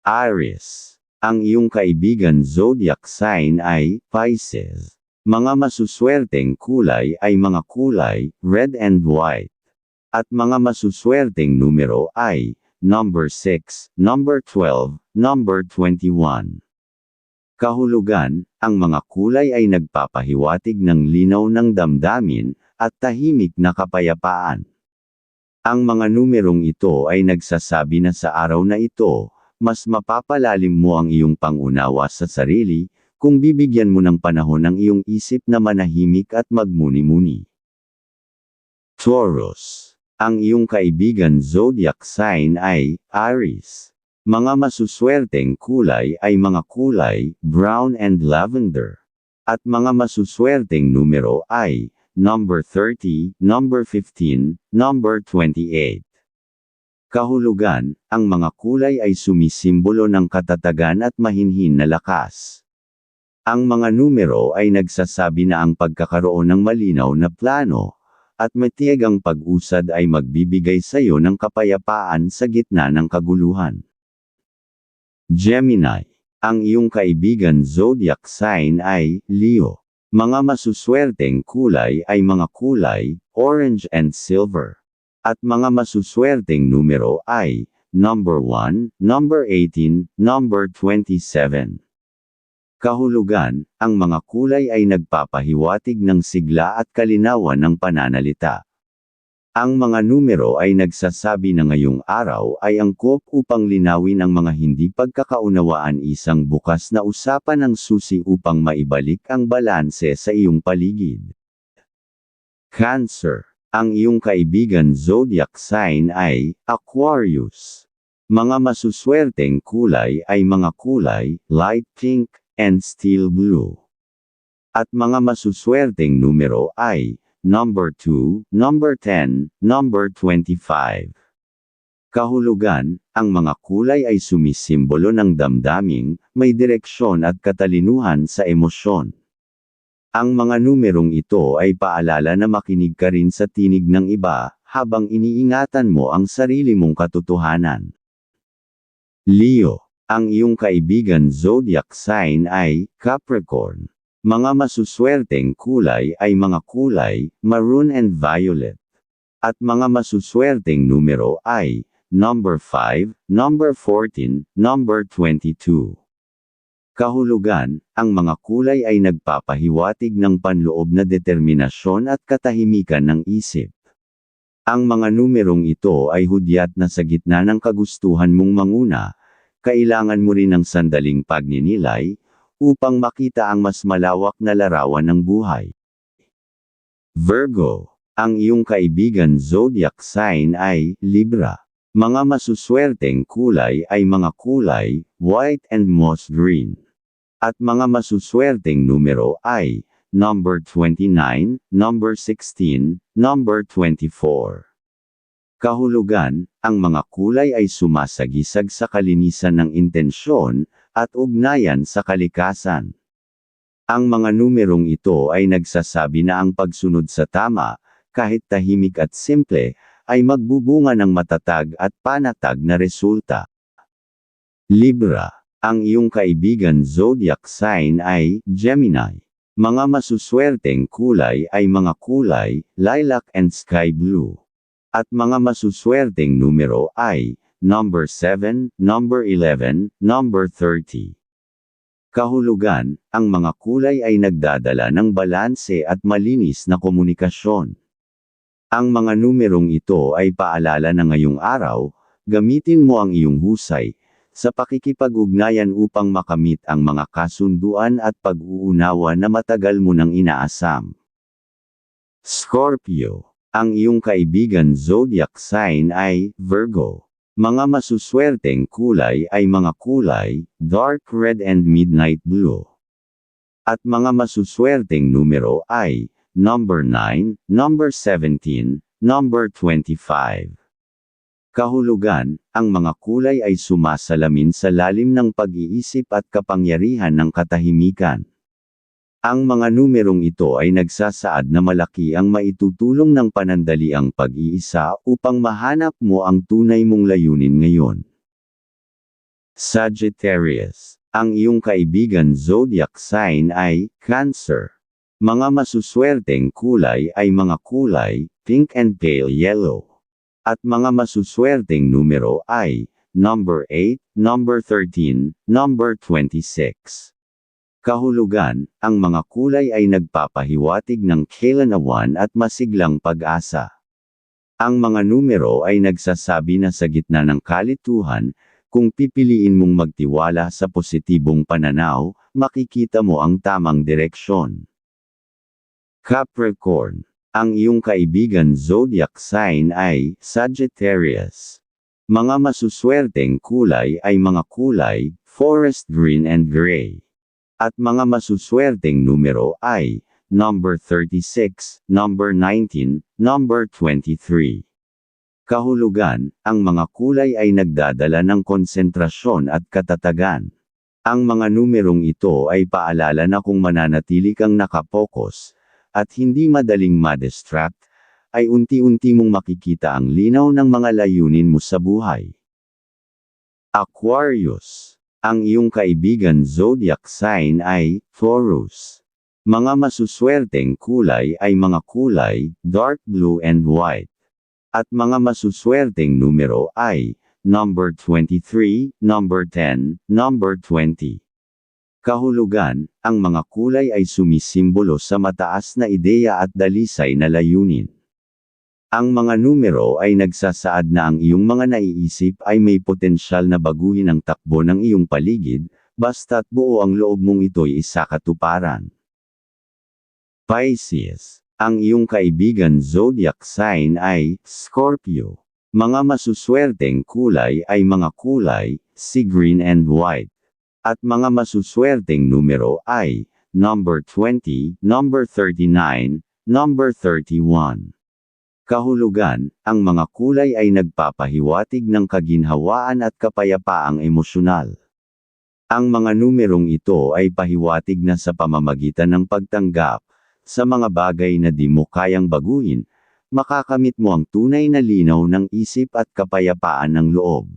Aries. Ang iyong kaibigan zodiac sign ay Pisces. Mga masuswerteng kulay ay mga kulay, red and white. At mga masuswerteng numero ay, number 6, number 12, number 21. Kahulugan, ang mga kulay ay nagpapahiwatig ng linaw ng damdamin, at tahimik na kapayapaan. Ang mga numerong ito ay nagsasabi na sa araw na ito, mas mapapalalim mo ang iyong pangunawa sa sarili, kung bibigyan mo ng panahon ang iyong isip na manahimik at magmuni-muni. Taurus. Ang iyong kaibigan zodiac sign ay Aries. Mga masuswerteng kulay ay mga kulay, brown and lavender. At mga masuswerteng numero ay, number 30, number 15, number 28. Kahulugan, ang mga kulay ay sumisimbolo ng katatagan at mahinhin na lakas. Ang mga numero ay nagsasabi na ang pagkakaroon ng malinaw na plano, at matiyagang pag-usad ay magbibigay sa iyo ng kapayapaan sa gitna ng kaguluhan. Gemini. Ang iyong kaibigan zodiac sign ay Leo. Mga masuswerteng kulay ay mga kulay, orange and silver. At mga masuswerteng numero ay, number 1, number 18, number 27. Kahulugan, ang mga kulay ay nagpapahiwatig ng sigla at kalinawan ng pananalita. Ang mga numero ay nagsasabi na ngayong araw ay angkop upang linawin ang mga hindi pagkakaunawaan isang bukas na usapan ng susi upang maibalik ang balanse sa iyong paligid. Cancer ang iyong kaibigan zodiac sign ay Aquarius. Mga masuswerteng kulay ay mga kulay, light pink, and steel blue. At mga masuswerteng numero ay, number 2, number 10, number 25. Kahulugan, ang mga kulay ay sumisimbolo ng damdaming, may direksyon at katalinuhan sa emosyon. Ang mga numerong ito ay paalala na makinig ka rin sa tinig ng iba, habang iniingatan mo ang sarili mong katotohanan. Leo, ang iyong kaibigan zodiac sign ay Capricorn. Mga masuswerteng kulay ay mga kulay, maroon and violet. At mga masuswerteng numero ay, number 5, number 14, number 22. Kahulugan, ang mga kulay ay nagpapahiwatig ng panloob na determinasyon at katahimikan ng isip. Ang mga numerong ito ay hudyat na sa gitna ng kagustuhan mong manguna, kailangan mo rin ng sandaling pagninilay, upang makita ang mas malawak na larawan ng buhay. Virgo, ang iyong kaibigan zodiac sign ay Libra. Mga masuswerteng kulay ay mga kulay, white and moss green. At mga masuswerteng numero ay, number 29, number 16, number 24. Kahulugan, ang mga kulay ay sumasagisag sa kalinisan ng intensyon, at ugnayan sa kalikasan. Ang mga numerong ito ay nagsasabi na ang pagsunod sa tama, kahit tahimik at simple, ay magbubunga ng matatag at panatag na resulta. Libra ang iyong kaibigan zodiac sign ay Gemini. Mga masuswerteng kulay ay mga kulay, lilac and sky blue. At mga masuswerteng numero ay, number 7, number 11, number 30. Kahulugan, ang mga kulay ay nagdadala ng balanse at malinis na komunikasyon. Ang mga numerong ito ay paalala na ngayong araw, gamitin mo ang iyong husay, sa pakikipag-ugnayan upang makamit ang mga kasunduan at pag-uunawa na matagal mo nang inaasam. Scorpio, ang iyong kaibigan zodiac sign ay Virgo. Mga masuswerteng kulay ay mga kulay, dark red and midnight blue. At mga masuswerteng numero ay, number 9, number 17, number 25. Kahulugan, ang mga kulay ay sumasalamin sa lalim ng pag-iisip at kapangyarihan ng katahimikan. Ang mga numerong ito ay nagsasaad na malaki ang maitutulong ng panandaliang pag-iisa upang mahanap mo ang tunay mong layunin ngayon. Sagittarius. Ang iyong kaibigan zodiac sign ay Cancer. Mga masuswerteng kulay ay mga kulay, pink and pale yellow. At mga masuswerteng numero ay, number 8, number 13, number 26. Kahulugan, ang mga kulay ay nagpapahiwatig ng kailanawan at masiglang pag-asa. Ang mga numero ay nagsasabi na sa gitna ng kalituhan, kung pipiliin mong magtiwala sa positibong pananaw, makikita mo ang tamang direksyon. Capricorn. Ang iyong kaibigan zodiac sign ay Sagittarius. Mga masuswerteng kulay ay mga kulay, forest green and gray. At mga masuswerteng numero ay, number 36, number 19, number 23. Kahulugan, ang mga kulay ay nagdadala ng konsentrasyon at katatagan. Ang mga numerong ito ay paalala na kung mananatili kang nakapokus, at hindi madaling ma-distract, ay unti-unti mong makikita ang linaw ng mga layunin mo sa buhay. Aquarius. Ang iyong kaibigan zodiac sign ay Taurus. Mga masuswerteng kulay ay mga kulay, dark blue and white. At mga masuswerteng numero ay, number 23, number 10, number 20. Kahulugan, ang mga kulay ay sumisimbolo sa mataas na ideya at dalisay na layunin. Ang mga numero ay nagsasaad na ang iyong mga naiisip ay may potensyal na baguhin ang takbo ng iyong paligid, basta't buo ang loob mong ito'y isakatuparan. Pisces ang iyong kaibigan zodiac sign ay Scorpio. Mga masuswerteng kulay ay mga kulay, sea green and white. At mga masuswerteng numero ay, number 20, number 39, number 31. Kahulugan, ang mga kulay ay nagpapahiwatig ng kaginhawaan at kapayapaang emosyonal. Ang mga numerong ito ay pahiwatig na sa pamamagitan ng pagtanggap, sa mga bagay na di mo kayang baguhin, makakamit mo ang tunay na linaw ng isip at kapayapaan ng loob.